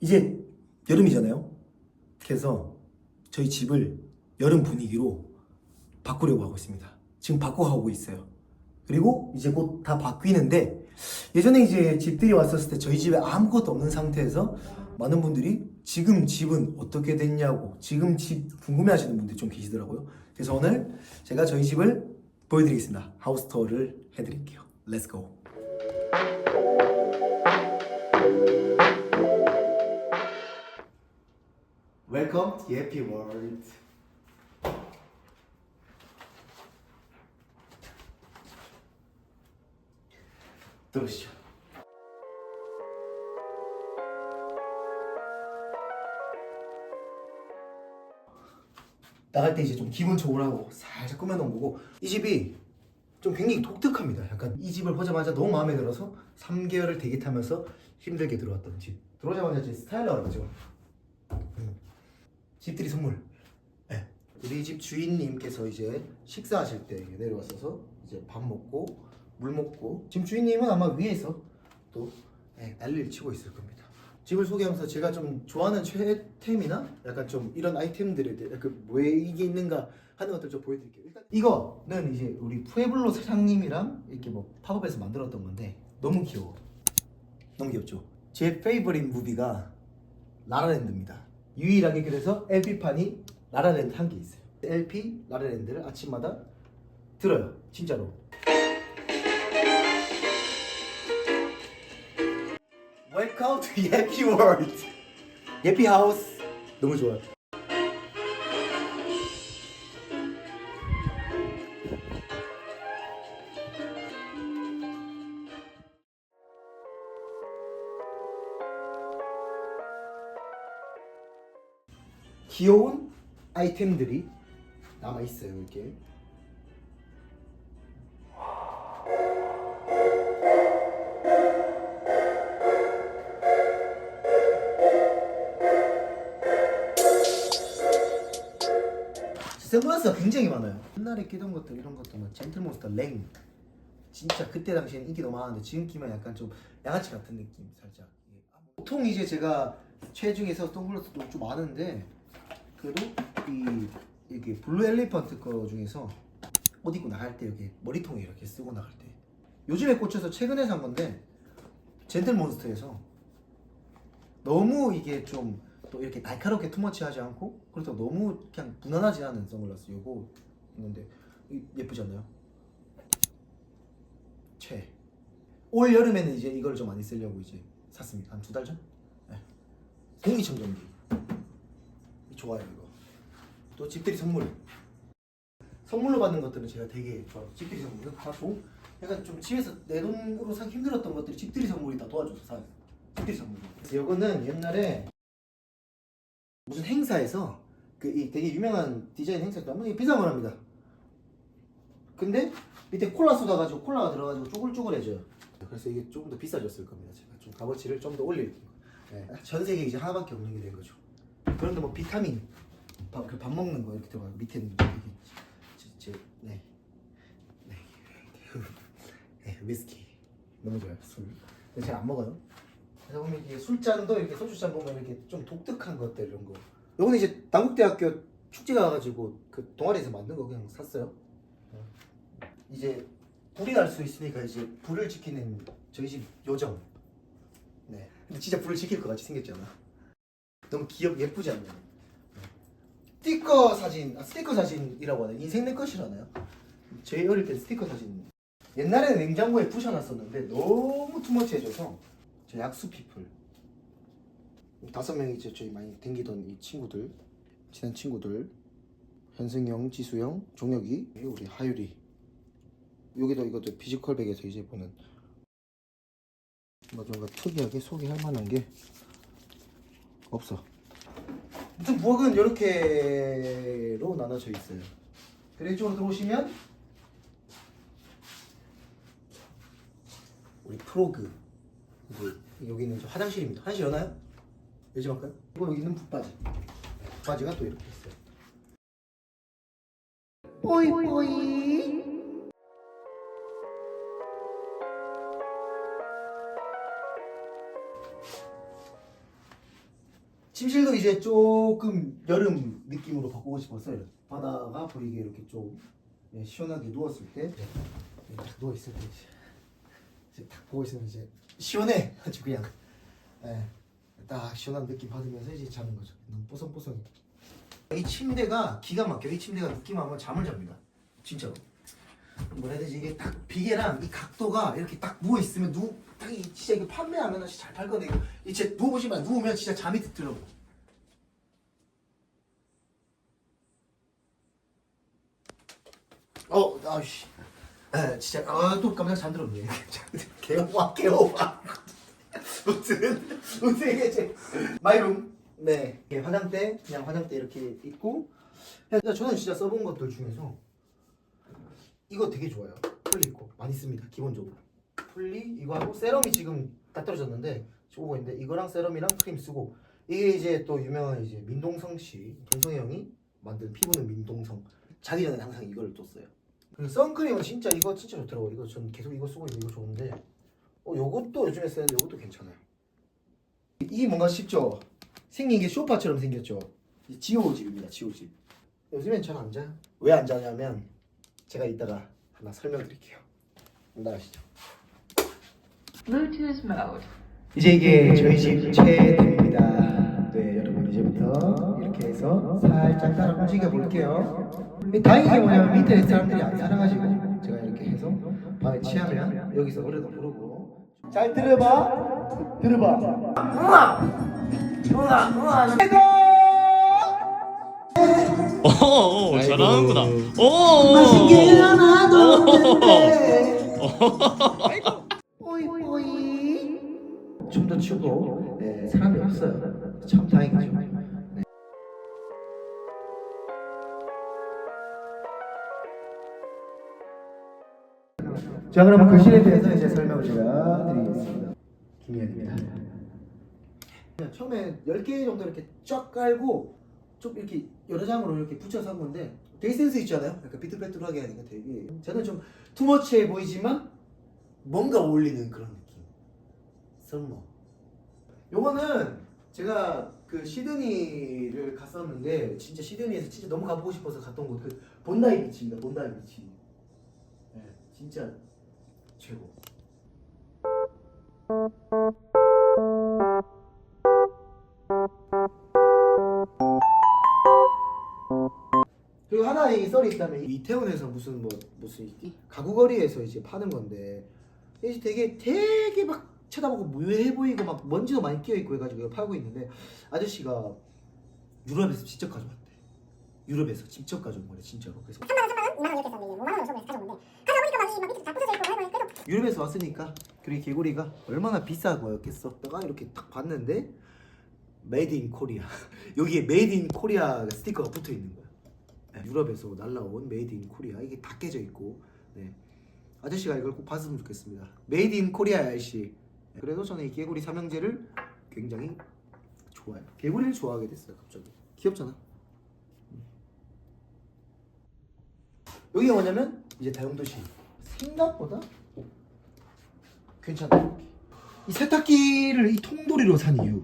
이제 여름이잖아요. 그래서 저희 집을 여름 분위기로 바꾸려고 하고 있습니다. 지금 바꿔가고 있어요. 그리고 이제 곧 다 바뀌는데 예전에 이제 집들이 왔었을 때 저희 집에 아무것도 없는 상태에서 많은 분들이 지금 집은 어떻게 됐냐고 지금 집 궁금해 하시는 분들이 좀 계시더라고요. 그래서 오늘 제가 저희 집을 보여드리겠습니다. 하우스 투어를 해드릴게요. Welcome to Happy World. 들어오시죠. 나갈 때 이제 좀 기분 좋으라고 살짝 꾸며놓은 거고 이 집이 좀 굉장히 독특합니다. 약간 이 집을 보자마자 너무 마음에 들어서 3개월을 대기 타면서 힘들게 들어왔던 집. 들어오자마자 이제 스타일러가 그죠? 집들이 선물. 네. 우리 집 주인님께서 이제 식사하실 때 내려왔어서 이제 밥 먹고 물 먹고 지금 주인님은 아마 위에서 또 네, 난리를 치고 있을 겁니다. 집을 소개하면서 제가 좀 좋아하는 최애템이나 약간 좀 이런 아이템들에 대해 그왜 이게 있는가 하는 것들 좀 보여드릴게요. 일단 이거는 이제 우리 푸에블로 사장님이랑 이렇게 뭐 팝업해서 만들었던 건데 너무 귀여워. 너무 귀엽죠. 제 페이버릿 무비가 라라랜드입니다. 유일하게 그래서 LP판이 라라랜드 한 개 있어요. LP 라라랜드를 아침마다 들어요. 진짜로. Welcome to Yappy World. Yappy House 너무 좋아요. 귀여운 아이템들이 남아 있어요 이렇게. 선글라스가 굉장히 많아요. 옛날에 끼던 것들 이런 것도 뭐 젠틀몬스터 랭 진짜 그때 당시에는 인기 너무 많았는데 지금 끼면 약간 좀 양아치 같은 느낌 살짝. 예. 보통 이제 제가 최중에서 선글라스도 좀 많은데 그래도 이 이게 블루 엘리펀트 거 중에서 옷 입고 나갈 때 여기 머리통에 이렇게 쓰고 나갈 때 요즘에 꽂혀서 최근에 산 건데 젠틀몬스터에서 너무 이게 좀 또 이렇게 날카롭게 투머치하지 않고 그렇다고 너무 그냥 무난하지 않은 선글라스 요거 있는데 이- 예쁘지 않나요? 최. 올 여름에는 이제 이걸 좀 많이 쓰려고 이제 샀습니다. 한 두 달 전? 네. 공기청정기. 좋아요 이거. 또 집들이 선물. 선물로 받는 것들은 제가 되게 좋아요. 집들이 다 좋은. 약간 좀 집에서 내 돈으로 사기 힘들었던 것들이 집들이 선물이 다 도와줘서 사요. 집들이 선물. 이거는 옛날에 무슨 행사에서 그 이 되게 유명한 디자인 행사에서 너무 비싼 거랍니다. 근데 밑에 콜라 쏟아 가지고 콜라가 들어가지고 쪼글쪼글해져요. 그래서 이게 조금 더 비싸졌을 겁니다. 제가 좀 값어치를 좀 더 올릴. 네. 전 세계에 이제 하나밖에 없는 게 된 거죠. 그런데 뭐 비타민, 밥, 그밥 먹는 거 이렇게 들어가 밑에는 이게 제, 제, 네, 네, 네, 위스키 너무 좋아요 술. 근데 잘 안 먹어요. 그래서 보면 이게 술잔도 이렇게 소주잔 보면 이렇게 좀 독특한 것들 이런 거. 요거는 이제 당국대학교 축제 가가지고 그 동아리에서 만든 거 그냥 샀어요. 어. 이제 불이 날 수 있으니까 이제 불을 지키는 저희 집 요정. 네. 근데 진짜 불을 지킬 것 같이 생겼잖아. 너무 귀엽 예쁘지 않나요? 네. 스티커 사진, 아, 스티커 사진이라고 하나요? 인생 내 것이라나요? 제 어릴 때 스티커 사진. 옛날에는 냉장고에 부셔놨었는데 너무 투머치해져서 저 약수 피플 다섯 명이 이제 저희 많이 댕기던 이 친구들 친한 친구들 현승형, 지수형, 종혁이 우리 하율이 여기도 이것도 피지컬백에서 이제 보는 뭐 뭔가 특이하게 소개할 만한 게 없어. 아무튼 부엌은 이렇게로 나눠져 있어요. 그래 이쪽으로 들어오시면 우리 프로그 이제 여기는 저 화장실입니다. 화장실 여나요? 요즘할까요? 이거 여기 있는 붙바지. 바지가 또 이렇게 있어요. 뽀이 뽀이. 침실도 이제 조금 여름 느낌으로 바꾸고 싶어서요. 바다가 보이게 이렇게 좀 예, 시원하게 누웠을 때, 예, 딱 누워 있을 때 이제, 이제 딱 보고 있으면 이제 시원해 아주 그냥 예, 딱 시원한 느낌 받으면서 이제 자는 거죠. 너무 뽀송뽀송해. 이 침대가 기가 막혀. 이 침대가 느낌 하면 잠을 잡니다. 진짜로. 뭐라 해야 되지? 이게 딱 비계랑 이 각도가 이렇게 딱 누워 있으면 누, 딱 이- 진짜 이거 판매하면 잘 팔거든요. 이제 누워 보시면 누우면 진짜 잠이 들더라고. 어, 아씨. 에, 진짜 아또 깜짝 잠들었네. 개오바 개오바. 무슨 무슨 이게 제 마이룸. 네. 이게 화장대 그냥 화장대 이렇게 있고. 야, 저는 진짜 써본 것들 중에서 이거 되게 좋아요. 풀리 있고 많이 씁니다. 기본적으로. 풀리 이거 하고 세럼이 지금 다 떨어졌는데 오고 있는데 이거랑 세럼이랑 크림 쓰고 이게 이제 또 유명한 이제 민동성 씨 김성희 형이 만든 피부는 민동성 자기 전에 항상 이걸 또 써요. 그리고 선크림은 진짜 이거 진짜 좋더라고. 이거 전 계속 이거 쓰고 있는 이거 좋은데 어 요것도 요즘에 쓰는데 요것도 괜찮아요. 이게 뭔가 쉽죠? 생긴 게 소파처럼 생겼죠. 이 지오집입니다. 지오집. 요즘엔 잘 안 자요. 왜 안 자냐면 제가 이따가 하나 설명드릴게요. 나가시죠. Bluetooth mode. 이제 이게 저희 집. 네, 이제부터 이렇게 해서 살짝 따라 움직여 볼게요. 다행인 게 뭐냐면 밑에 사람들이 안 살아가지고 제가 이렇게 해서 밤에 취하면 여기서 노래도 부르고 잘 들어봐, 들어봐. 우와, 우와, 우와. 오, 오. 잘하는구나. 오. 맛있게 오. 하나도 없는데. 뽀이 뽀이. 춤도 추고 네, 사람이 없어요. 참 다행이죠. 자 그러면 글씨에 대해서 이제 설명을 제가 드리겠습니다. 김희연입니다. 그냥 처음에 10개 정도 이렇게 쫙 깔고 좀 이렇게 여러 장으로 이렇게 붙여서 한 건데 되게 센스 있잖아요. 약간 비뚤비뚤하게 하니까 되게 저는 좀 투머치해 보이지만 뭔가 어울리는 그런 느낌. 썸머. 요거는 제가 그 시드니를 갔었는데 진짜 시드니에서 진짜 너무 가보고 싶어서 갔던 곳 그 본다이 비치입니다. 본다이 비치. 네, 진짜 최고. 그리고 하나 이 썰이 있다면 이태원에서 무슨 뭐 무슨 이 가구거리에서 이제 파는 건데 이게 되게 되게 막 쳐다보고 무해해 보이고 막 먼지도 많이 끼어 있고 해가지고 이거 팔고 있는데 아저씨가 유럽에서 직접 가져왔대. 유럽에서 직접 가져온 거래 진짜로. 그래서 3만 원, 3만 원, 2만 원 이렇게 했었는데 5만 원 정도 가져오는데 가져오니까 막 밑에 다 부서져 있고 유럽에서 왔으니까 그리고 개구리가 얼마나 비싼 거였겠어. 내가 이렇게 딱 봤는데 메이드 인 코리아 여기에 메이드 인 코리아 스티커가 붙어 있는 거야. 네, 유럽에서 날라온 메이드 인 코리아 이게 다 깨져 있고 네. 아저씨가 이걸 꼭 봤으면 좋겠습니다. 메이드 인 코리아 아저씨. 네, 그래서 저는 이 개구리 삼형제를 굉장히 좋아해요. 개구리를 좋아하게 됐어요 갑자기. 귀엽잖아. 음. 여기가 뭐냐면 이제 다용도시 생각보다 괜찮아. 이렇게. 이 세탁기를 이 통돌이로 산 이유.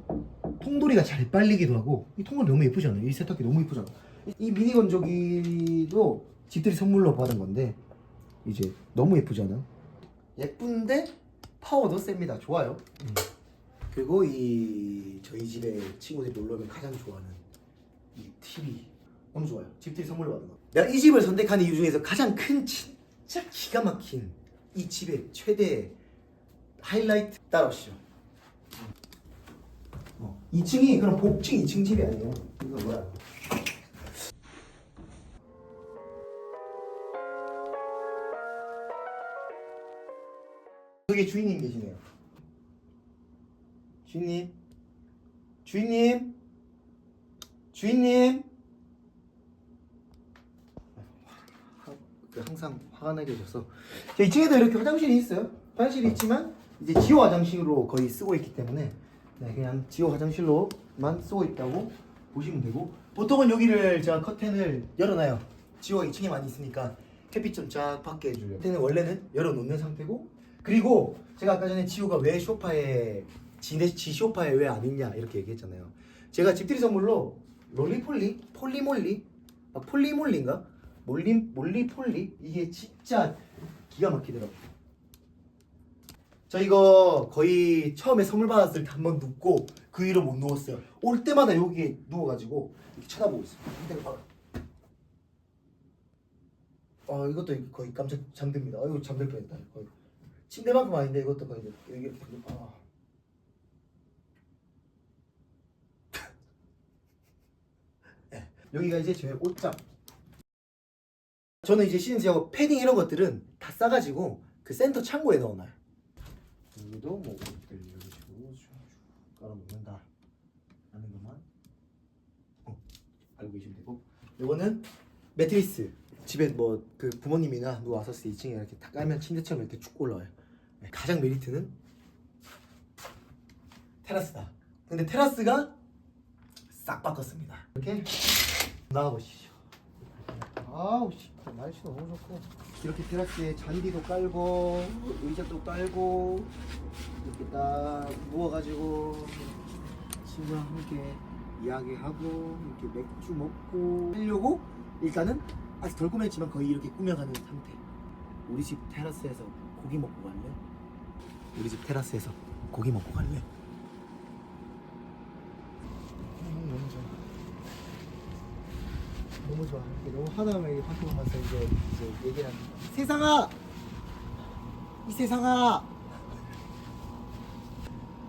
통돌이가 잘 빨리기도 하고 이 통돌이 너무 예쁘잖아요. 이 세탁기 너무 예쁘잖아. 이- 이 미니 건조기도 집들이 선물로 받은 건데 이제 너무 예쁘잖아. 예쁜데 파워도 셉니다. 좋아요. 음. 그리고 이 저희 집에 친구들이 놀러 오면 가장 좋아하는 이 TV 너무 좋아요. 집들이 선물로 받은 거. 내가 이 집을 선택한 이유 중에서 가장 큰 진짜 기가 막힌 이 집의 최대 하이라이트 따라오시죠. 어, 2층이 그럼 복층 2층 집이 아니에요. 이거 뭐야? 여기 주인님 계시네요. 주인님, 주인님, 주인님. 그 항상 화가 나게 되셔서 제 2층에도 이렇게 화장실이 있어요. 화장실이 있지만 이제 지호 화장실로 거의 쓰고 있기 때문에 네, 그냥 지호 화장실로 만 쓰고 있다고 보시면 되고 보통은 여기를 제가 커튼을 열어놔요. 지호가 2층에 많이 있으니까 햇빛 좀 쫙 받게 해주려고. 커튼은 원래는 열어놓는 상태고 그리고 제가 아까 전에 지호가 왜 소파에 지네 지 소파에 왜 안 있냐 이렇게 얘기했잖아요. 제가 집들이 선물로 롤리폴리, 폴리몰리, 아, 폴리몰리인가? 몰리 몰리폴리 이게 진짜 기가 막히더라고. 저 이거 거의 처음에 선물 받았을 때 한 번 눕고 그 위로 못 누웠어요. 올 때마다 여기에 누워가지고 이렇게 쳐다보고 있어요. 이때가 봐요. 어 이것도 거의 깜짝 잠듭니다. 아이고 잠들 뻔했다. 거의 침대만큼 아닌데 이것도 거의 여기 이렇게 아. 네, 여기가 이제 제 옷장. 저는 이제 시즌지하고 패딩 이런 것들은 다 싸가지고 그 센터 창고에 넣어놔요. 여기도 뭐 옷들 이런 식으로 쭉 깔아 먹는다 하는 것만 어, 알고 계시면 되고. 요거는 매트리스 집에 뭐 그 부모님이나 누가 왔었을 때 2층에 이렇게 딱 깔면 침대처럼 이렇게 쭉 올라와요. 네, 가장 메리트는 테라스다. 근데 테라스가 싹 바꿨습니다. 이렇게 나가보시죠 아우 씨 날씨 너무 좋고 이렇게 테라스에 잔디도 깔고 의자도 깔고 이렇게 딱 누워가지고 친구랑 함께 이야기하고 이렇게 맥주 먹고 하려고 일단은 아직 덜 꾸몄지만 거의 이렇게 꾸며가는 상태 우리 집 테라스에서 고기 먹고 갈래? 우리 집 테라스에서 고기 먹고 갈래? 음, 너무 좋아 너무 좋아. 너무 하나만 학교 가서 이제, 이제 얘기를 합니다 세상아! 이 세상아!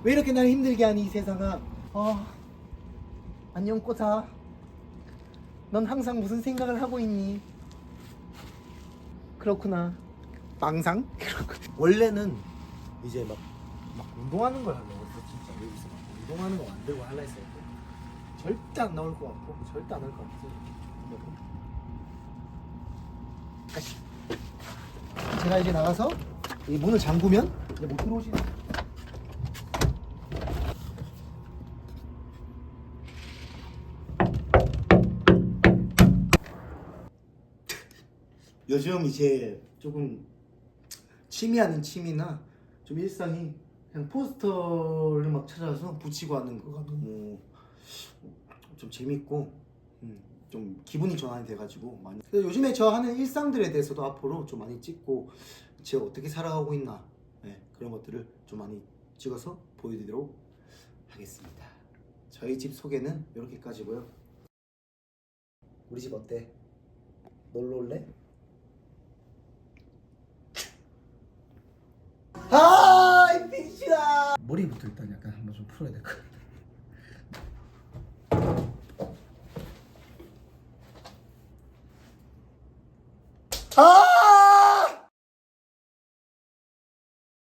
왜 이렇게 날 힘들게 하니 이 세상아? 어? 안녕 꼬사. 넌 항상 무슨 생각을 하고 있니? 그렇구나. 망상? 원래는 이제 막, 막 운동하는 걸 하려고 했어 진짜. 여기서 막 운동하는 거 만들고 하려 했어요 절대 안 나올 것 같고 절대 안 할것 다시. 제가 이제 나가서 이 문을 잠그면 이제 못 들어오시는 요즘 이제 조금 취미하는 취미나 좀 일상이 그냥 포스터를 막 찾아서 붙이고 하는 거가 너무 좀 재밌고 음, 좀 기분이 전환이 돼가지고 많이 그래서 요즘에 저 하는 일상들에 대해서도 앞으로 좀 많이 찍고 제가 어떻게 살아가고 있나 네, 그런 것들을 좀 많이 찍어서 보여드리도록 하겠습니다 저희 집 소개는 이렇게까지고요 우리 집 어때? 놀러 올래? 아, 이 빙시다. 머리부터 일단 약간 한번 좀 풀어야 될 것 같아. Ah!